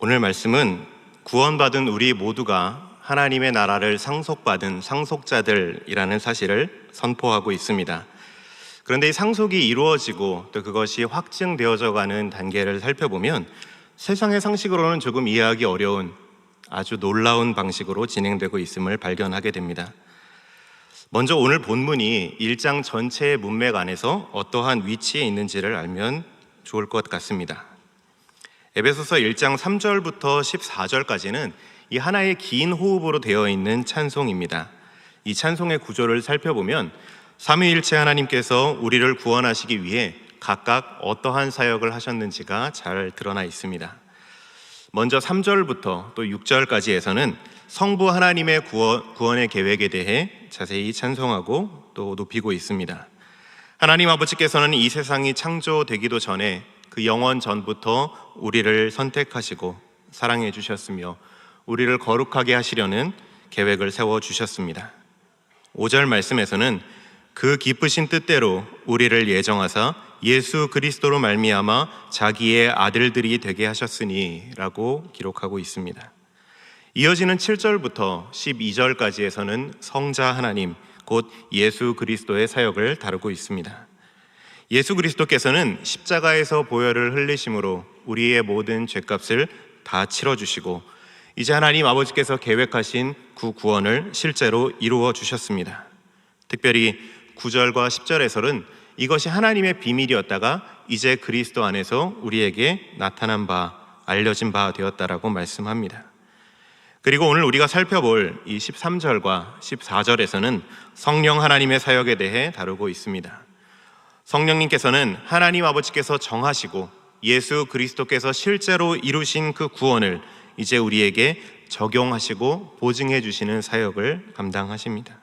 오늘 말씀은 구원받은 우리 모두가 하나님의 나라를 상속받은 상속자들이라는 사실을 선포하고 있습니다. 그런데 이 상속이 이루어지고 또 그것이 확증되어져 가는 단계를 살펴보면 세상의 상식으로는 조금 이해하기 어려운 아주 놀라운 방식으로 진행되고 있음을 발견하게 됩니다. 먼저 오늘 본문이 일장 전체의 문맥 안에서 어떠한 위치에 있는지를 알면 좋을 것 같습니다. 에베소서 1장 3절부터 14절까지는 이 하나의 긴 호흡으로 되어 있는 찬송입니다. 이 찬송의 구조를 살펴보면 삼위일체 하나님께서 우리를 구원하시기 위해 각각 어떠한 사역을 하셨는지가 잘 드러나 있습니다. 먼저 3절부터 또 6절까지에서는 성부 하나님의 구원, 의 계획에 대해 자세히 찬송하고 또 높이고 있습니다. 하나님 아버지께서는 이 세상이 창조되기도 전에 그 영원 전부터 우리를 선택하시고 사랑해 주셨으며 우리를 거룩하게 하시려는 계획을 세워 주셨습니다. 5절 말씀에서는 그 기쁘신 뜻대로 우리를 예정하사 예수 그리스도로 말미암아 자기의 아들들이 되게 하셨으니라고 기록하고 있습니다. 이어지는 7절부터 12절까지에서는 성자 하나님 곧 예수 그리스도의 사역을 다루고 있습니다. 예수 그리스도께서는 십자가에서 보혈을 흘리심으로 우리의 모든 죄값을 다 치러 주시고 이제 하나님 아버지께서 계획하신 구 구원을 실제로 이루어 주셨습니다. 특별히 9절과 10절에서는 이것이 하나님의 비밀이었다가 이제 그리스도 안에서 우리에게 나타난 바, 알려진 바 되었다라고 말씀합니다. 그리고 오늘 우리가 살펴볼 이 13절과 14절에서는 성령 하나님의 사역에 대해 다루고 있습니다. 성령님께서는 하나님 아버지께서 정하시고 예수 그리스도께서 실제로 이루신 그 구원을 이제 우리에게 적용하시고 보증해 주시는 사역을 감당하십니다.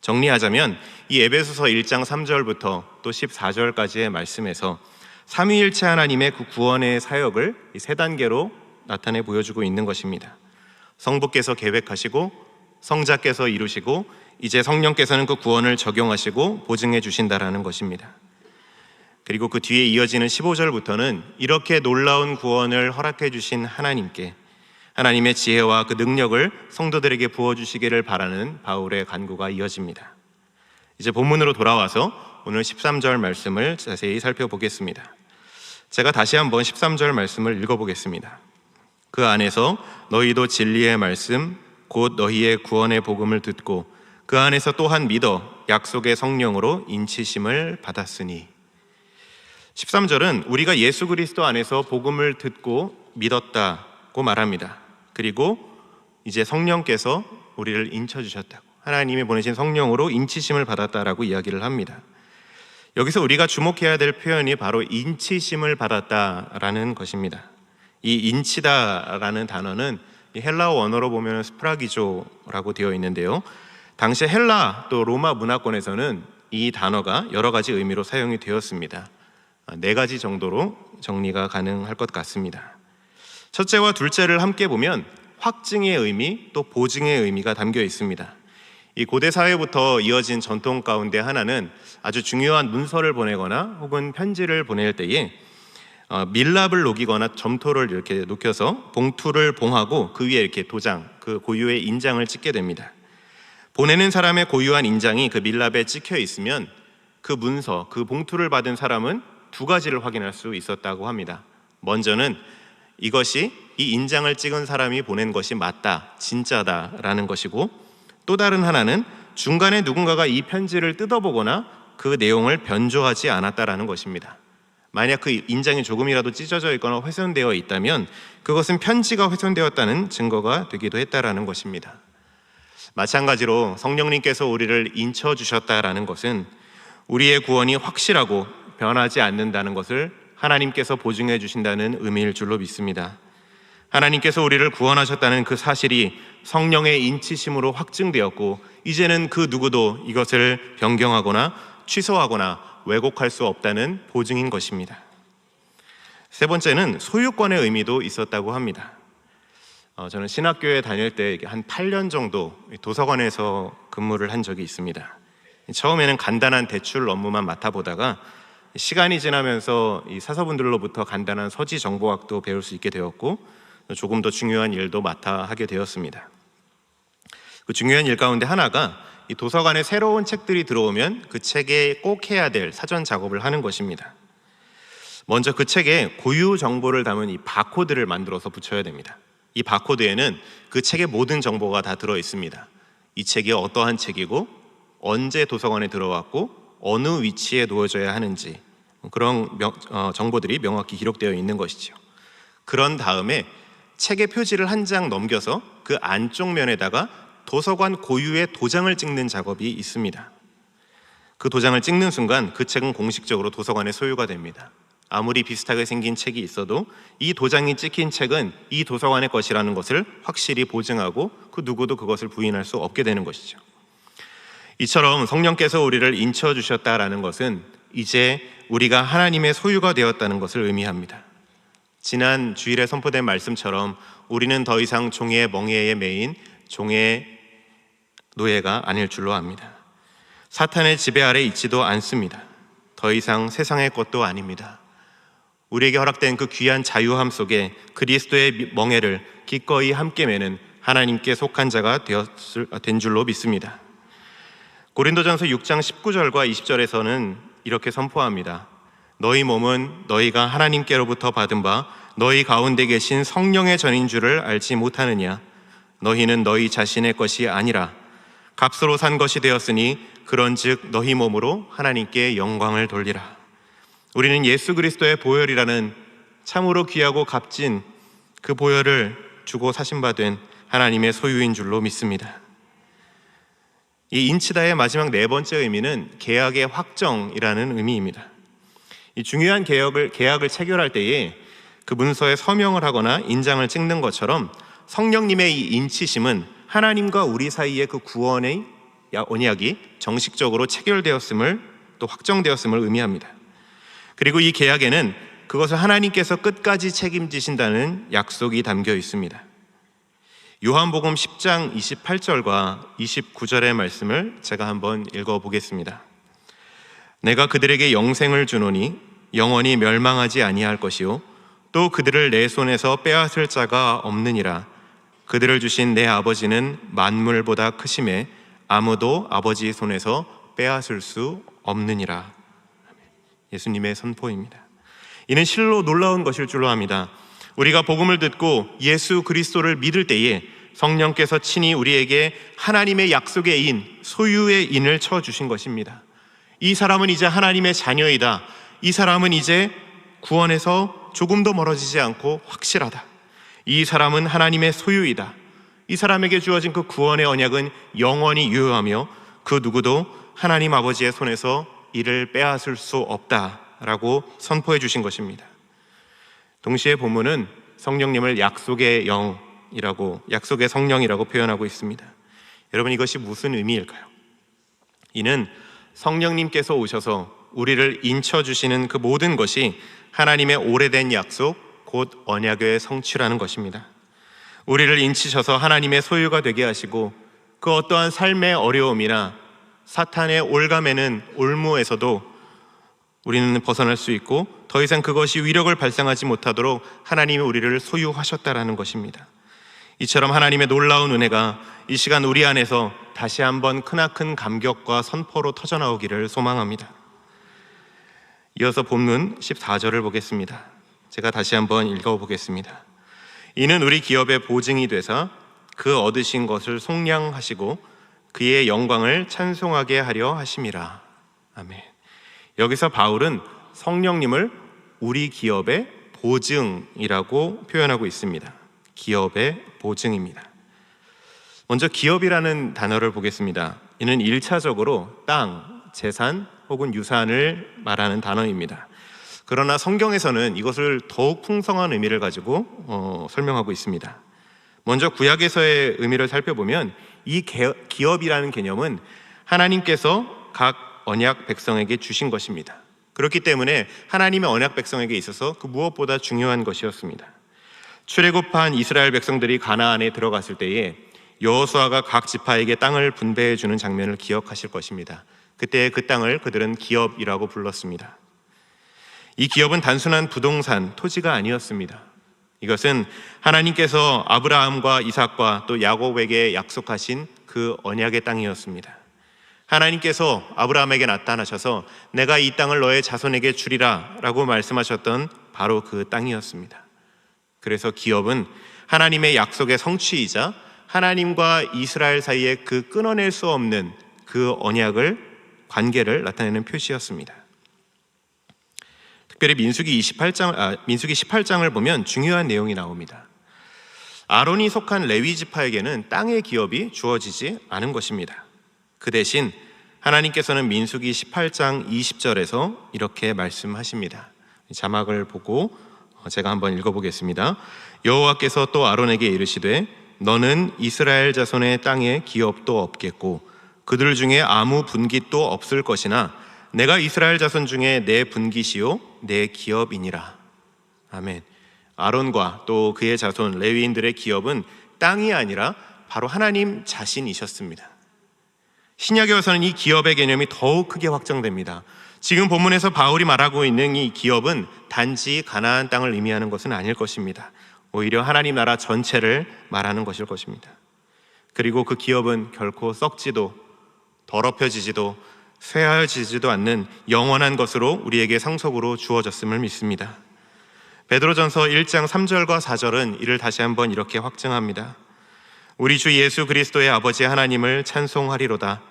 정리하자면 이 에베소서 1장 3절부터 또 14절까지의 말씀에서 삼위일체 하나님의 그 구원의 사역을 세 단계로 나타내 보여주고 있는 것입니다. 성부께서 계획하시고 성자께서 이루시고 이제 성령께서는 그 구원을 적용하시고 보증해 주신다라는 것입니다. 그리고 그 뒤에 이어지는 15절부터는 이렇게 놀라운 구원을 허락해 주신 하나님께 하나님의 지혜와 그 능력을 성도들에게 부어 주시기를 바라는 바울의 간구가 이어집니다. 이제 본문으로 돌아와서 오늘 13절 말씀을 자세히 살펴보겠습니다. 제가 다시 한번 13절 말씀을 읽어보겠습니다. 그 안에서 너희도 진리의 말씀 곧 너희의 구원의 복음을 듣고 그 안에서 또한 믿어 약속의 성령으로 인치심을 받았으니 13절은 우리가 예수 그리스도 안에서 복음을 듣고 믿었다고 말합니다. 그리고 이제 성령께서 우리를 인쳐 주셨다고 하나님이 보내신 성령으로 인치심을 받았다라고 이야기를 합니다. 여기서 우리가 주목해야 될 표현이 바로 인치심을 받았다라는 것입니다. 이 인치다라는 단어는 헬라어 원어로 보면 스프라기조라고 되어 있는데요. 당시 헬라 또 로마 문화권에서는 이 단어가 여러 가지 의미로 사용이 되었습니다. 네 가지 정도로 정리가 가능할 것 같습니다. 첫째와 둘째를 함께 보면 확증의 의미 또 보증의 의미가 담겨 있습니다. 이 고대 사회부터 이어진 전통 가운데 하나는 아주 중요한 문서를 보내거나 혹은 편지를 보낼 때에 어, 밀랍을 녹이거나 점토를 이렇게 녹여서 봉투를 봉하고 그 위에 이렇게 도장, 그 고유의 인장을 찍게 됩니다. 보내는 사람의 고유한 인장이 그 밀랍에 찍혀 있으면 그 문서, 그 봉투를 받은 사람은 두 가지를 확인할 수 있었다고 합니다. 먼저는 이것이 이 인장을 찍은 사람이 보낸 것이 맞다, 진짜다라는 것이고 또 다른 하나는 중간에 누군가가 이 편지를 뜯어보거나 그 내용을 변조하지 않았다라는 것입니다. 만약 그 인장이 조금이라도 찢어져 있거나 훼손되어 있다면 그것은 편지가 훼손되었다는 증거가 되기도 했다라는 것입니다. 마찬가지로 성령님께서 우리를 인쳐 주셨다라는 것은 우리의 구원이 확실하고 변하지 않는다는 것을 하나님께서 보증해 주신다는 의미일 줄로 믿습니다. 하나님께서 우리를 구원하셨다는 그 사실이 성령의 인치심으로 확증되었고 이제는 그 누구도 이것을 변경하거나 취소하거나 왜곡할 수 없다는 보증인 것입니다. 세 번째는 소유권의 의미도 있었다고 합니다. 어, 저는 신학교에 다닐 때 한 8년 정도 도서관에서 근무를 한 적이 있습니다. 처음에는 간단한 대출 업무만 맡아보다가 시간이 지나면서 이 사서분들로부터 간단한 서지 정보학도 배울 수 있게 되었고 조금 더 중요한 일도 맡아 하게 되었습니다. 그 중요한 일 가운데 하나가 이 도서관에 새로운 책들이 들어오면 그 책에 꼭 해야 될 사전 작업을 하는 것입니다. 먼저 그 책에 고유 정보를 담은 이 바코드를 만들어서 붙여야 됩니다. 이 바코드에는 그 책의 모든 정보가 다 들어 있습니다. 이 책이 어떠한 책이고 언제 도서관에 들어왔고 어느 위치에 놓여져야 하는지 그런 명- 어, 정보들이 명확히 기록되어 있는 것이죠. 그런 다음에 책의 표지를 한 장 넘겨서 그 안쪽 면에다가 도서관 고유의 도장을 찍는 작업이 있습니다. 그 도장을 찍는 순간 그 책은 공식적으로 도서관의 소유가 됩니다. 아무리 비슷하게 생긴 책이 있어도 이 도장이 찍힌 책은 이 도서관의 것이라는 것을 확실히 보증하고 그 누구도 그것을 부인할 수 없게 되는 것이죠. 이처럼 성령께서 우리를 인쳐 주셨다라는 것은 이제 우리가 하나님의 소유가 되었다는 것을 의미합니다. 지난 주일에 선포된 말씀처럼 우리는 더 이상 종의 멍에에 매인 종의 노예가 아닐 줄로 압니다. 사탄의 지배 아래 있지도 않습니다. 더 이상 세상의 것도 아닙니다. 우리에게 허락된 그 귀한 자유함 속에 그리스도의 멍에를 기꺼이 함께 매는 하나님께 속한 자가 되었을, 된 줄로 믿습니다. 고린도전서 6장 19절과 20절에서는 이렇게 선포합니다. 너희 몸은 너희가 하나님께로부터 받은 바 너희 가운데 계신 성령의 전인 줄을 알지 못하느냐 너희는 너희 자신의 것이 아니라 값으로 산 것이 되었으니 그런즉 너희 몸으로 하나님께 영광을 돌리라. 우리는 예수 그리스도의 보혈이라는 참으로 귀하고 값진 그 보혈을 주고 사신 받은 하나님의 소유인 줄로 믿습니다. 이 인치다의 마지막 네 번째 의미는 계약의 확정이라는 의미입니다. 이 중요한 계약을 계약을 체결할 때에 그 문서에 서명을 하거나 인장을 찍는 것처럼 성령님의 이 인치심은 하나님과 우리 사이의 그 구원의 언약이 정식적으로 체결되었음을 또 확정되었음을 의미합니다. 그리고 이 계약에는 그것을 하나님께서 끝까지 책임지신다는 약속이 담겨 있습니다. 요한복음 10장 28절과 29절의 말씀을 제가 한번 읽어 보겠습니다. 내가 그들에게 영생을 주노니 영원히 멸망하지 아니할 것이요 또 그들을 내 손에서 빼앗을 자가 없느니라 그들을 주신 내 아버지는 만물보다 크심에 아무도 아버지 손에서 빼앗을 수 없느니라 예수님의 선포입니다. 이는 실로 놀라운 것일 줄로 압니다. 우리가 복음을 듣고 예수 그리스도를 믿을 때에 성령께서 친히 우리에게 하나님의 약속의 인, 소유의 인을 쳐 주신 것입니다. 이 사람은 이제 하나님의 자녀이다. 이 사람은 이제 구원에서 조금도 멀어지지 않고 확실하다. 이 사람은 하나님의 소유이다. 이 사람에게 주어진 그 구원의 언약은 영원히 유효하며 그 누구도 하나님 아버지의 손에서 이를 빼앗을 수 없다라고 선포해 주신 것입니다. 동시에 본문은 성령님을 약속의 영이라고 약속의 성령이라고 표현하고 있습니다. 여러분 이것이 무슨 의미일까요? 이는 성령님께서 오셔서 우리를 인쳐 주시는 그 모든 것이 하나님의 오래된 약속 곧 언약의 성취라는 것입니다. 우리를 인치셔서 하나님의 소유가 되게 하시고 그 어떠한 삶의 어려움이나 사탄의 올감에는 올무에서도 우리는 벗어날 수 있고 더 이상 그것이 위력을 발생하지 못하도록 하나님이 우리를 소유하셨다라는 것입니다. 이처럼 하나님의 놀라운 은혜가 이 시간 우리 안에서 다시 한번 크나큰 감격과 선포로 터져 나오기를 소망합니다. 이어서 본문 14절을 보겠습니다. 제가 다시 한번 읽어 보겠습니다. 이는 우리 기업의 보증이 되사 그 얻으신 것을 속량하시고 그의 영광을 찬송하게 하려 하심이라. 아멘. 여기서 바울은 성령님을 우리 기업의 보증이라고 표현하고 있습니다. 기업의 보증입니다. 먼저 기업이라는 단어를 보겠습니다. 이는 1차적으로 땅, 재산 혹은 유산을 말하는 단어입니다. 그러나 성경에서는 이것을 더욱 풍성한 의미를 가지고 어, 설명하고 있습니다. 먼저 구약에서의 의미를 살펴보면 이 기업이라는 개념은 하나님께서 각 언약 백성에게 주신 것입니다. 그렇기 때문에 하나님의 언약 백성에게 있어서 그 무엇보다 중요한 것이었습니다. 출애굽한 이스라엘 백성들이 가나안에 들어갔을 때에 여호수아가 각 지파에게 땅을 분배해 주는 장면을 기억하실 것입니다. 그때 그 땅을 그들은 기업이라고 불렀습니다. 이 기업은 단순한 부동산, 토지가 아니었습니다. 이것은 하나님께서 아브라함과 이삭과 또 야곱에게 약속하신 그 언약의 땅이었습니다. 하나님께서 아브라함에게 나타나셔서 내가 이 땅을 너의 자손에게 주리라 라고 말씀하셨던 바로 그 땅이었습니다. 그래서 기업은 하나님의 약속의 성취이자 하나님과 이스라엘 사이에 그 끊어낼 수 없는 그 언약을 관계를 나타내는 표시였습니다. 특별히 민수기 28장 아, 민수기 18장을 보면 중요한 내용이 나옵니다. 아론이 속한 레위 지파에게는 땅의 기업이 주어지지 않은 것입니다. 그 대신 하나님께서는 민수기 18장 20절에서 이렇게 말씀하십니다. 자막을 보고 제가 한번 읽어보겠습니다. 여호와께서 또 아론에게 이르시되 너는 이스라엘 자손의 땅에 기업도 없겠고 그들 중에 아무 분깃도 없을 것이나 내가 이스라엘 자손 중에 내 분깃이요 내 기업이니라. 아멘. 아론과 또 그의 자손 레위인들의 기업은 땅이 아니라 바로 하나님 자신이셨습니다. 신약에 와서는 이 기업의 개념이 더욱 크게 확장됩니다. 지금 본문에서 바울이 말하고 있는 이 기업은 단지 가나안 땅을 의미하는 것은 아닐 것입니다. 오히려 하나님 나라 전체를 말하는 것일 것입니다. 그리고 그 기업은 결코 썩지도 더럽혀지지도 쇠하여지지도 않는 영원한 것으로 우리에게 상속으로 주어졌음을 믿습니다. 베드로전서 1장 3절과 4절은 이를 다시 한번 이렇게 확증합니다. 우리 주 예수 그리스도의 아버지 하나님을 찬송하리로다.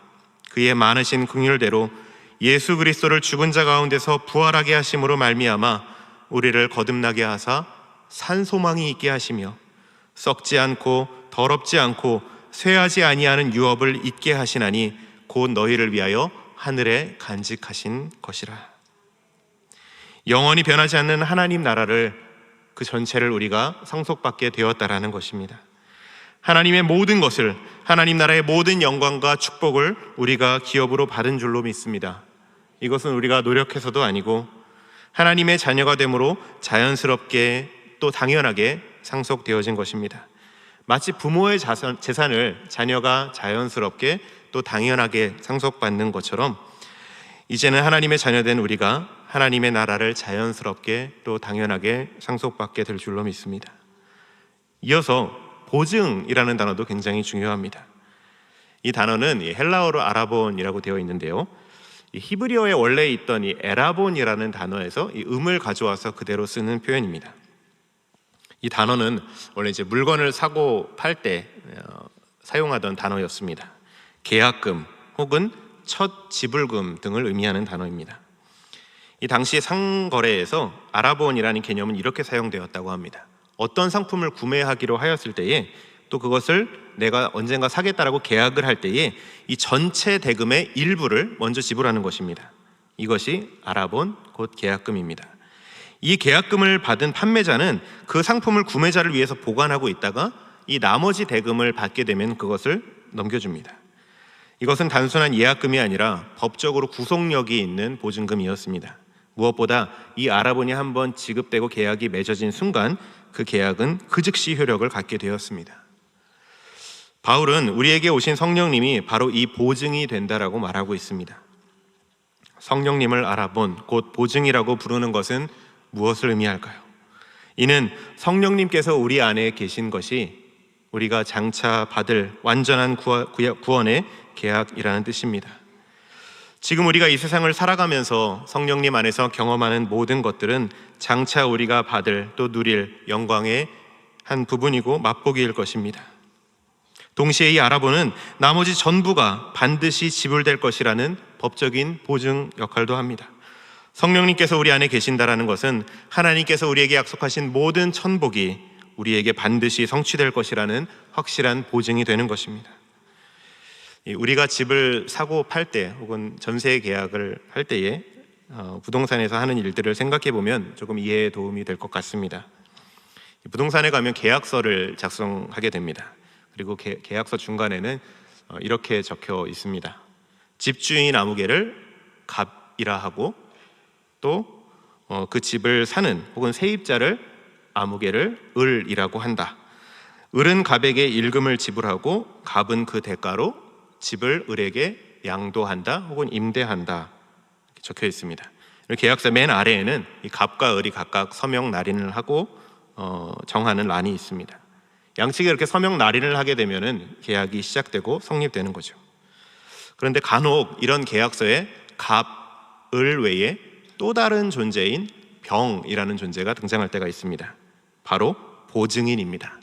그의 많으신 긍휼대로 예수 그리스도를 죽은 자 가운데서 부활하게 하심으로 말미암아 우리를 거듭나게 하사 산 소망이 있게 하시며 썩지 않고 더럽지 않고 쇠하지 아니하는 유업을 잊게 하시나니 곧 너희를 위하여 하늘에 간직하신 것이라. 영원히 변하지 않는 하나님 나라를 그 전체를 우리가 상속받게 되었다라는 것입니다. 하나님의 모든 것을 하나님 나라의 모든 영광과 축복을 우리가 기업으로 받은 줄로 믿습니다. 이것은 우리가 노력해서도 아니고 하나님의 자녀가 되므로 자연스럽게 또 당연하게 상속되어진 것입니다. 마치 부모의 자산, 재산을 자녀가 자연스럽게 또 당연하게 상속받는 것처럼 이제는 하나님의 자녀된 우리가 하나님의 나라를 자연스럽게 또 당연하게 상속받게 될 줄로 믿습니다. 이어서 보증이라는 단어도 굉장히 중요합니다. 이 단어는 헬라어로 아라본이라고 되어 있는데요. 히브리어에 원래 있던 이 에라본이라는 단어에서 이 음을 가져와서 그대로 쓰는 표현입니다. 이 단어는 원래 이제 물건을 사고 팔때 어, 사용하던 단어였습니다. 계약금 혹은 첫 지불금 등을 의미하는 단어입니다. 이 당시 상거래에서 아라본이라는 개념은 이렇게 사용되었다고 합니다. 어떤 상품을 구매하기로 하였을 때에 또 그것을 내가 언젠가 사겠다라고 계약을 할 때에 이 전체 대금의 일부를 먼저 지불하는 것입니다. 이것이 아라본 곧 계약금입니다. 이 계약금을 받은 판매자는 그 상품을 구매자를 위해서 보관하고 있다가 이 나머지 대금을 받게 되면 그것을 넘겨줍니다. 이것은 단순한 예약금이 아니라 법적으로 구속력이 있는 보증금이었습니다. 무엇보다 이 아라본이 한번 지급되고 계약이 맺어진 순간 그 계약은 그 즉시 효력을 갖게 되었습니다. 바울은 우리에게 오신 성령님이 바로 이 보증이 된다라고 말하고 있습니다. 성령님을 알아본 곧 보증이라고 부르는 것은 무엇을 의미할까요? 이는 성령님께서 우리 안에 계신 것이 우리가 장차 받을 완전한 구원의 계약이라는 뜻입니다. 지금 우리가 이 세상을 살아가면서 성령님 안에서 경험하는 모든 것들은 장차 우리가 받을 또 누릴 영광의 한 부분이고 맛보기일 것입니다. 동시에 이 알아보는 나머지 전부가 반드시 지불될 것이라는 법적인 보증 역할도 합니다. 성령님께서 우리 안에 계신다라는 것은 하나님께서 우리에게 약속하신 모든 천복이 우리에게 반드시 성취될 것이라는 확실한 보증이 되는 것입니다. 우리가 집을 사고 팔 때 혹은 전세 계약을 할 때에 어, 부동산에서 하는 일들을 생각해 보면 조금 이해에 도움이 될 것 같습니다. 부동산에 가면 계약서를 작성하게 됩니다. 그리고 계약서 중간에는 어, 이렇게 적혀 있습니다. 집주인 아무개를 갑이라 하고 또그 어, 집을 사는 혹은 세입자를 아무개를 을이라고 한다. 을은 갑에게 일금을 지불하고 갑은 그 대가로 집을 을에게 양도한다 혹은 임대한다 적혀 있습니다. 계약서 맨 아래에는 이 갑과 을이 각각 서명 날인을 하고 어, 정하는 란이 있습니다. 양측이 이렇게 서명 날인을 하게 되면은 계약이 시작되고 성립되는 거죠. 그런데 간혹 이런 계약서에 갑 을 외에 또 다른 존재인 병이라는 존재가 등장할 때가 있습니다. 바로 보증인입니다.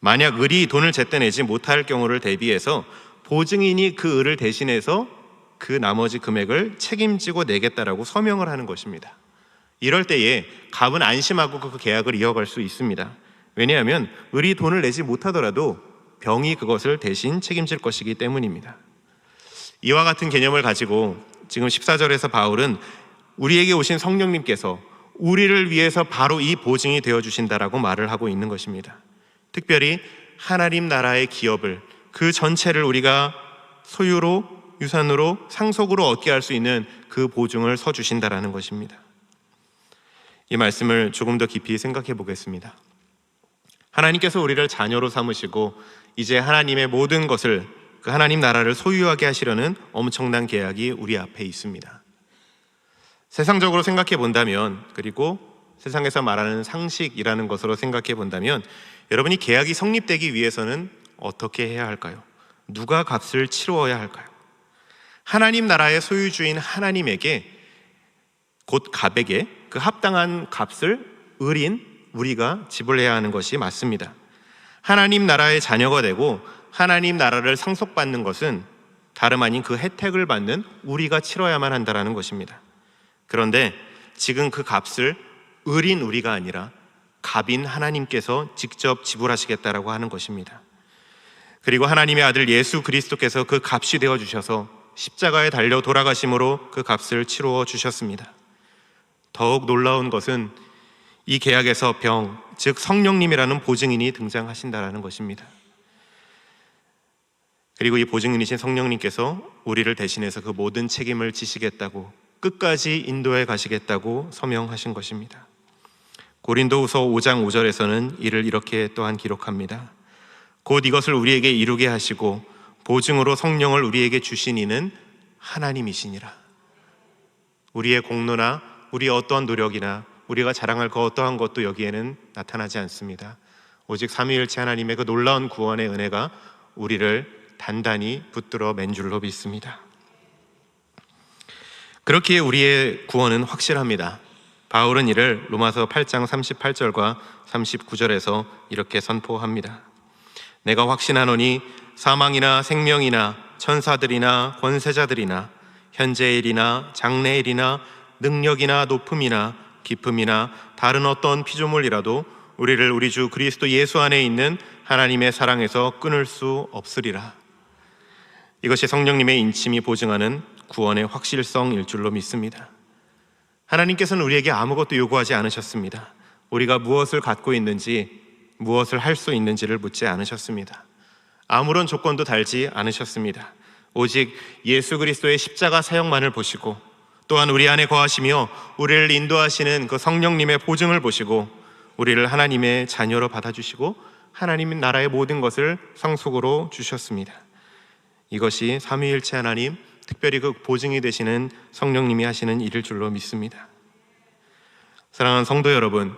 만약 을이 돈을 제때 내지 못할 경우를 대비해서 보증인이 그 을을 대신해서 그 나머지 금액을 책임지고 내겠다라고 서명을 하는 것입니다. 이럴 때에 갑은 안심하고 그 계약을 이어갈 수 있습니다. 왜냐하면 을이 돈을 내지 못하더라도 병이 그것을 대신 책임질 것이기 때문입니다. 이와 같은 개념을 가지고 지금 14절에서 바울은 우리에게 오신 성령님께서 우리를 위해서 바로 이 보증이 되어 주신다라고 말을 하고 있는 것입니다. 특별히 하나님 나라의 기업을 그 전체를 우리가 소유로 유산으로 상속으로 얻게 할 수 있는 그 보증을 서 주신다라는 것입니다. 이 말씀을 조금 더 깊이 생각해 보겠습니다. 하나님께서 우리를 자녀로 삼으시고 이제 하나님의 모든 것을 그 하나님 나라를 소유하게 하시려는 엄청난 계약이 우리 앞에 있습니다. 세상적으로 생각해 본다면 그리고 세상에서 말하는 상식이라는 것으로 생각해 본다면 여러분이 계약이 성립되기 위해서는 어떻게 해야 할까요? 누가 값을 치루어야 할까요? 하나님 나라의 소유주인 하나님에게 곧 갑에게 그 합당한 값을 을인 우리가 지불해야 하는 것이 맞습니다. 하나님 나라의 자녀가 되고 하나님 나라를 상속받는 것은 다름 아닌 그 혜택을 받는 우리가 치러야만 한다라는 것입니다. 그런데 지금 그 값을 을인 우리가 아니라 갑인 하나님께서 직접 지불하시겠다라고 하는 것입니다. 그리고 하나님의 아들 예수 그리스도께서 그 값이 되어 주셔서 십자가에 달려 돌아가심으로 그 값을 치루어 주셨습니다. 더욱 놀라운 것은 이 계약에서 병, 즉 성령님이라는 보증인이 등장하신다라는 것입니다. 그리고 이 보증인이신 성령님께서 우리를 대신해서 그 모든 책임을 지시겠다고 끝까지 인도해 가시겠다고 서명하신 것입니다. 고린도후서 5장 5절에서는 이를 이렇게 또한 기록합니다. 곧 이것을 우리에게 이루게 하시고 보증으로 성령을 우리에게 주신 이는 하나님이시니라. 우리의 공로나 우리의 어떠한 노력이나 우리가 자랑할 그 어떠한 것도 여기에는 나타나지 않습니다. 오직 삼위일체 하나님의 그 놀라운 구원의 은혜가 우리를 단단히 붙들어 맨 줄로 믿습니다. 그렇기에 우리의 구원은 확실합니다. 바울은 이를 로마서 8장 38절과 39절에서 이렇게 선포합니다. 내가 확신하노니 사망이나 생명이나 천사들이나 권세자들이나 현재일이나 장래일이나 능력이나 높음이나 깊음이나 다른 어떤 피조물이라도 우리를 우리 주 그리스도 예수 안에 있는 하나님의 사랑에서 끊을 수 없으리라. 이것이 성령님의 인침이 보증하는 구원의 확실성일 줄로 믿습니다. 하나님께서는 우리에게 아무것도 요구하지 않으셨습니다. 우리가 무엇을 갖고 있는지, 무엇을 할 수 있는지를 묻지 않으셨습니다. 아무런 조건도 달지 않으셨습니다. 오직 예수 그리스도의 십자가 사역만을 보시고 또한 우리 안에 거하시며 우리를 인도하시는 그 성령님의 보증을 보시고 우리를 하나님의 자녀로 받아주시고 하나님 나라의 모든 것을 상속으로 주셨습니다. 이것이 삼위일체 하나님, 특별히 그 보증이 되시는 성령님이 하시는 일일 줄로 믿습니다. 사랑하는 성도 여러분,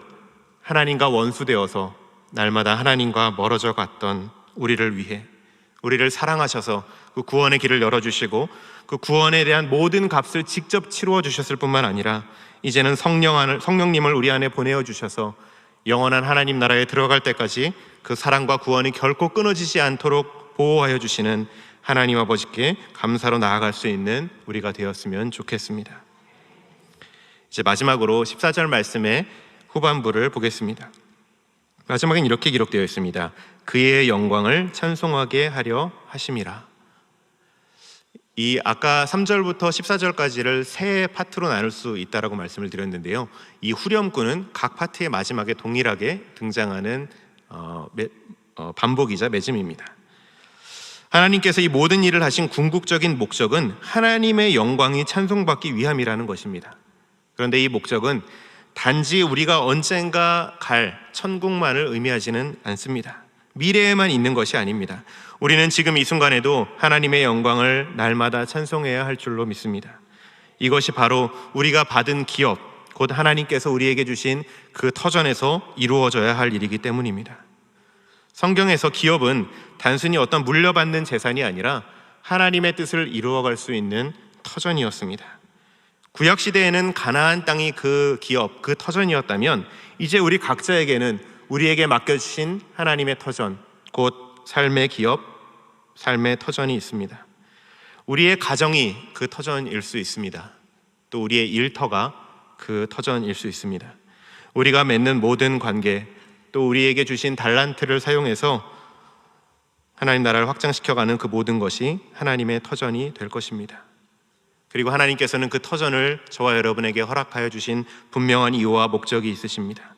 하나님과 원수되어서 날마다 하나님과 멀어져 갔던 우리를 위해 우리를 사랑하셔서 그 구원의 길을 열어주시고 그 구원에 대한 모든 값을 직접 치루어 주셨을 뿐만 아니라 이제는 성령 성령님을 우리 안에 보내어 주셔서 영원한 하나님 나라에 들어갈 때까지 그 사랑과 구원이 결코 끊어지지 않도록 보호하여 주시는 하나님 아버지께 감사로 나아갈 수 있는 우리가 되었으면 좋겠습니다. 이제 마지막으로 14절 말씀의 후반부를 보겠습니다. 마지막엔 이렇게 기록되어 있습니다. 그의 영광을 찬송하게 하려 하심이라. 이 아까 3절부터 14절까지를 세 파트로 나눌 수 있다라고 말씀을 드렸는데요. 이 후렴구는 각 파트의 마지막에 동일하게 등장하는 어, 매, 어, 반복이자 매짐입니다. 하나님께서 이 모든 일을 하신 궁극적인 목적은 하나님의 영광이 찬송받기 위함이라는 것입니다. 그런데 이 목적은 단지 우리가 언젠가 갈 천국만을 의미하지는 않습니다. 미래에만 있는 것이 아닙니다. 우리는 지금 이 순간에도 하나님의 영광을 날마다 찬송해야 할 줄로 믿습니다. 이것이 바로 우리가 받은 기업, 곧 하나님께서 우리에게 주신 그 터전에서 이루어져야 할 일이기 때문입니다. 성경에서 기업은 단순히 어떤 물려받는 재산이 아니라 하나님의 뜻을 이루어갈 수 있는 터전이었습니다. 구약 시대에는 가나안 땅이 그 기업, 그 터전이었다면 이제 우리 각자에게는 우리에게 맡겨 주신 하나님의 터전, 곧 삶의 기업, 삶의 터전이 있습니다. 우리의 가정이 그 터전일 수 있습니다. 또 우리의 일터가 그 터전일 수 있습니다. 우리가 맺는 모든 관계, 또 우리에게 주신 달란트를 사용해서 하나님 나라를 확장시켜가는 그 모든 것이 하나님의 터전이 될 것입니다. 그리고 하나님께서는 그 터전을 저와 여러분에게 허락하여 주신 분명한 이유와 목적이 있으십니다.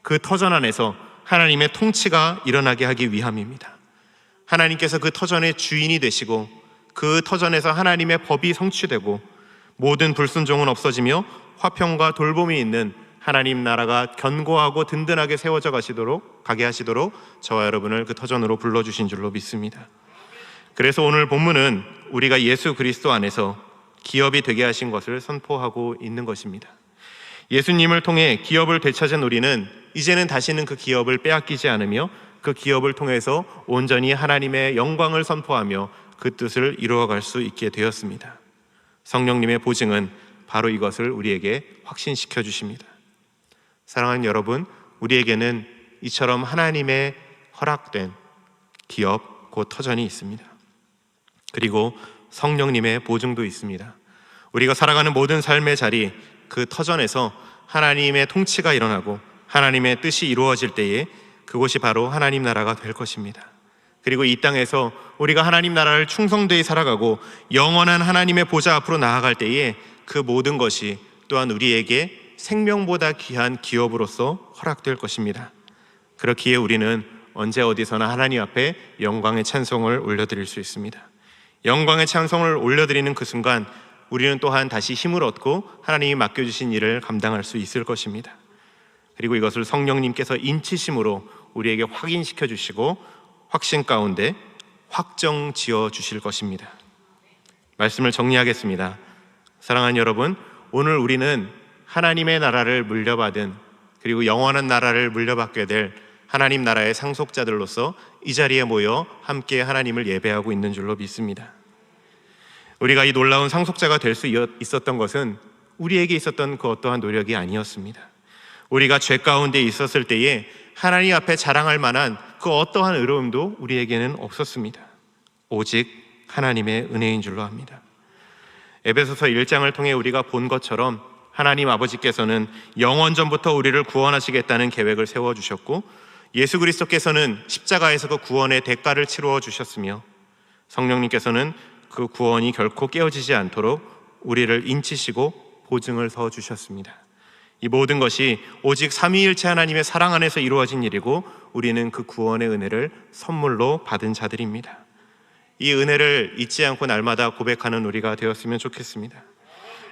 그 터전 안에서 하나님의 통치가 일어나게 하기 위함입니다. 하나님께서 그 터전의 주인이 되시고 그 터전에서 하나님의 법이 성취되고 모든 불순종은 없어지며 화평과 돌봄이 있는 하나님 나라가 견고하고 든든하게 세워져 가시도록 가게 하시도록 저와 여러분을 그 터전으로 불러 주신 줄로 믿습니다. 그래서 오늘 본문은 우리가 예수 그리스도 안에서 기업이 되게 하신 것을 선포하고 있는 것입니다. 예수님을 통해 기업을 되찾은 우리는 이제는 다시는 그 기업을 빼앗기지 않으며 그 기업을 통해서 온전히 하나님의 영광을 선포하며 그 뜻을 이루어갈 수 있게 되었습니다. 성령님의 보증은 바로 이것을 우리에게 확신시켜 주십니다. 사랑하는 여러분, 우리에게는 이처럼 하나님의 허락된 기업, 곧 터전이 있습니다. 그리고 성령님의 보증도 있습니다. 우리가 살아가는 모든 삶의 자리, 그 터전에서 하나님의 통치가 일어나고 하나님의 뜻이 이루어질 때에 그곳이 바로 하나님 나라가 될 것입니다. 그리고 이 땅에서 우리가 하나님 나라를 충성되이 살아가고 영원한 하나님의 보좌 앞으로 나아갈 때에 그 모든 것이 또한 우리에게 생명보다 귀한 기업으로서 허락될 것입니다. 그렇기에 우리는 언제 어디서나 하나님 앞에 영광의 찬송을 올려드릴 수 있습니다. 영광의 찬송을 올려드리는 그 순간 우리는 또한 다시 힘을 얻고 하나님이 맡겨주신 일을 감당할 수 있을 것입니다. 그리고 이것을 성령님께서 인치심으로 우리에게 확인시켜 주시고 확신 가운데 확정 지어 주실 것입니다. 말씀을 정리하겠습니다. 사랑하는 여러분, 오늘 우리는 하나님의 나라를 물려받은 그리고 영원한 나라를 물려받게 될 하나님 나라의 상속자들로서 이 자리에 모여 함께 하나님을 예배하고 있는 줄로 믿습니다. 우리가 이 놀라운 상속자가 될 수 있었던 것은 우리에게 있었던 그 어떠한 노력이 아니었습니다. 우리가 죄 가운데 있었을 때에 하나님 앞에 자랑할 만한 그 어떠한 의로움도 우리에게는 없었습니다. 오직 하나님의 은혜인 줄로 합니다. 에베소서 1장을 통해 우리가 본 것처럼 하나님 아버지께서는 영원 전부터 우리를 구원하시겠다는 계획을 세워 주셨고 예수 그리스도께서는 십자가에서 그 구원의 대가를 치루어 주셨으며 성령님께서는 그 구원이 결코 깨어지지 않도록 우리를 인치시고 보증을 서 주셨습니다. 이 모든 것이 오직 삼위일체 하나님의 사랑 안에서 이루어진 일이고 우리는 그 구원의 은혜를 선물로 받은 자들입니다. 이 은혜를 잊지 않고 날마다 고백하는 우리가 되었으면 좋겠습니다.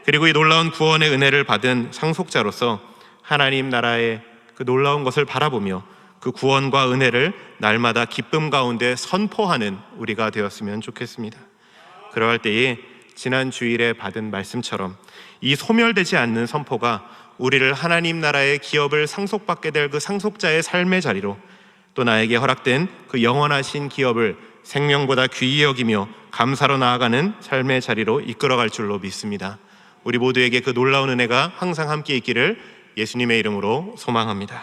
그리고 이 놀라운 구원의 은혜를 받은 상속자로서 하나님 나라의 그 놀라운 것을 바라보며 그 구원과 은혜를 날마다 기쁨 가운데 선포하는 우리가 되었으면 좋겠습니다. 그러할 때에 지난 주일에 받은 말씀처럼 이 소멸되지 않는 선포가 우리를 하나님 나라의 기업을 상속받게 될 그 상속자의 삶의 자리로 또 나에게 허락된 그 영원하신 기업을 생명보다 귀히 여기며 감사로 나아가는 삶의 자리로 이끌어갈 줄로 믿습니다. 우리 모두에게 그 놀라운 은혜가 항상 함께 있기를 예수님의 이름으로 소망합니다.